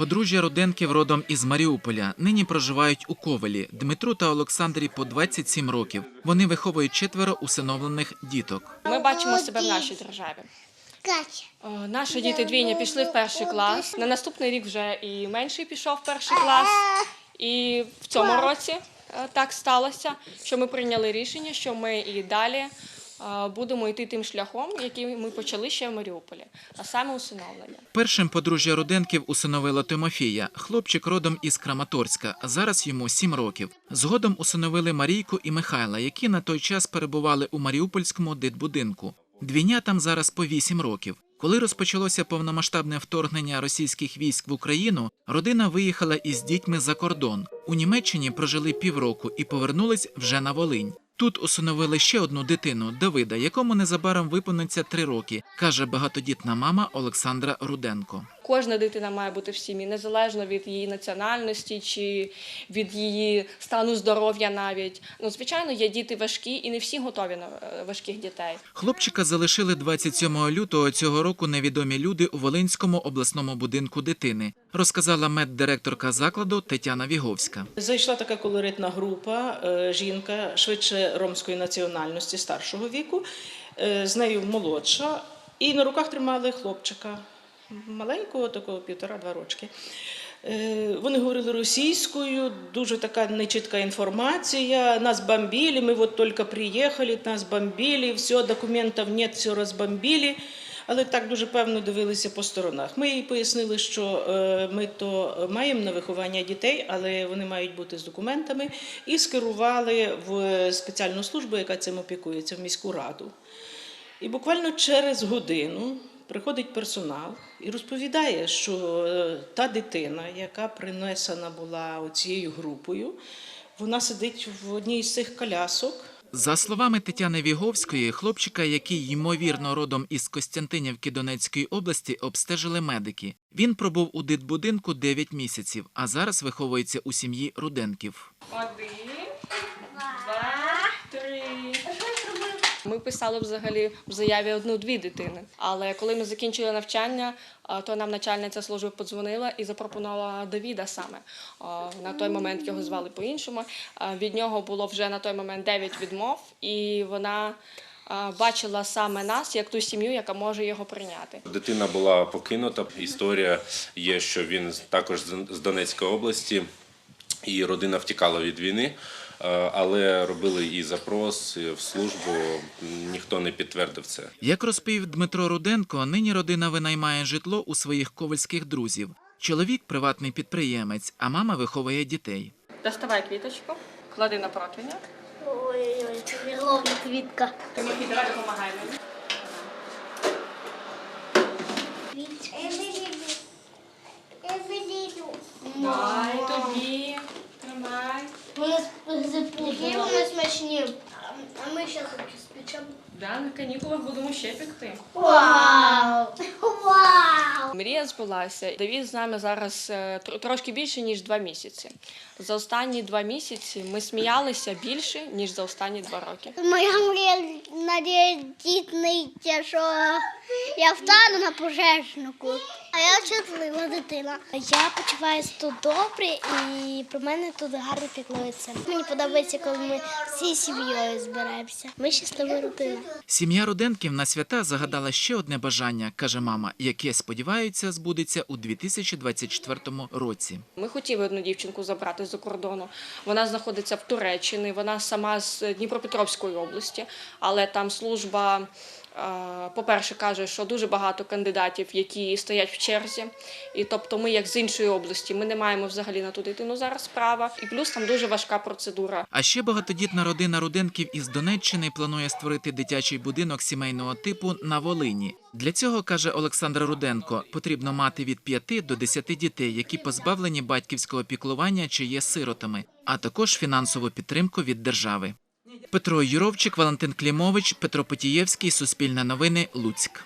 Подружжя Руденків родом із Маріуполя. Нині проживають у Ковелі. Дмитру та Олександрі по 27 років. Вони виховують четверо усиновлених діток. Ми бачимо себе в нашій державі. Е, Наші діти двійня пішли в перший клас. На наступний рік вже і менший пішов в перший клас. І в цьому році е, так сталося, що ми прийняли рішення, що ми і далі будемо йти тим шляхом, який ми почали ще в Маріуполі, а саме усиновлення. Першим подружжя Руденків усиновило Тимофія. Хлопчик родом із Краматорська. Зараз йому 7 років. Згодом усиновили Марійку і Михайла, які на той час перебували у Маріупольському дитбудинку. Двійнятам зараз по 8 років. Коли розпочалося повномасштабне вторгнення російських військ в Україну, родина виїхала із дітьми за кордон. У Німеччині прожили півроку і повернулись вже на Волинь. Тут усиновили ще одну дитину Давида, якому незабаром виповниться три роки, каже багатодітна мама Олександра Руденко. Кожна дитина має бути в сім'ї, незалежно від її національності чи від її стану здоров'я навіть. Ну, звичайно, є діти важкі, і не всі готові на е, важких дітей. Хлопчика залишили 27 лютого цього року невідомі люди у Волинському обласному будинку дитини, розказала меддиректорка закладу Тетяна Віговська. Зайшла така колоритна група, е, жінка швидше ромської національності старшого віку, е, з нею молодша, і на руках тримали хлопчика маленького, такого півтора-два рочки. Е, Вони говорили російською, дуже така нечітка інформація. Нас бомбили, ми от тільки приїхали, нас бомбили, все, документів нет, все розбомбили. Але так дуже певно дивилися по сторонах. Ми їй пояснили, що е, ми то маємо на виховання дітей, але вони мають бути з документами, і скерували в спеціальну службу, яка цим опікується, в міську раду. І буквально через годину приходить персонал і розповідає, що е, та дитина, яка принесена була цією групою, вона сидить в одній з цих колясок. За словами Тетяни Віговської, хлопчика, який ймовірно родом із Костянтинівки Донецької області, обстежили медики. Він пробув у дитбудинку 9 місяців, а зараз виховується у сім'ї Руденків. Один, два, три. Ми писали взагалі в заяві одну-дві дитини. Але коли ми закінчили навчання, то нам начальниця служби подзвонила і запропонувала Давіда саме. На той момент його звали по-іншому. Від нього було вже на той момент 9 відмов, і вона бачила саме нас як ту сім'ю, яка може його прийняти. Дитина була покинута. Історія є, що він також з Донецької області, і родина втікала від війни. Е, Але робили і запрос і в службу, ніхто не підтвердив це. Як розповів Дмитро Руденко, нині родина винаймає житло у своїх ковальських друзів. Чоловік приватний підприємець, а мама виховує дітей. Доставай квіточку, клади на противня. Ой-ой, це віровна квітка. Тимофій, давай допомагай мені. Дай тобі. Які вони смачні. А ми таки спечемо. Да, на канікулах будемо ще пекти. Вау! Вау! Мрія збулася. Давід з нами зараз е, трошки більше, ніж два місяці. За останні два місяці ми сміялися більше, ніж за останні два роки. Моя мрія надіється, що я встану на пожежнику. А я щаслива дитина. Я почуваюся тут добре і про мене тут гарно піклуються. Мені подобається, коли ми всі сім'єю збираємося. Ми щаслива родина. Сім'я Руденків на свята загадала ще одне бажання, каже мама, яке сподіваються збудеться у 2024 році. Ми хотіли одну дівчинку забрати з-за кордону. Вона знаходиться в Туреччині, вона сама з Дніпропетровської області, але там служба, по-перше, каже, що дуже багато кандидатів, які стоять в черзі. І тобто ми, як з іншої області, ми не маємо взагалі на ту дитину зараз права. І плюс там дуже важка процедура. А ще багатодітна родина Руденків із Донеччини планує створити дитячий будинок сімейного типу на Волині. Для цього каже Олександр Руденко, потрібно мати від 5 до 10 дітей, які позбавлені батьківського піклування чи є сиротами, а також фінансову підтримку від держави. Петро Юровчик, Валентин Клімович, Петро Потієвський, Суспільне новини, Луцьк.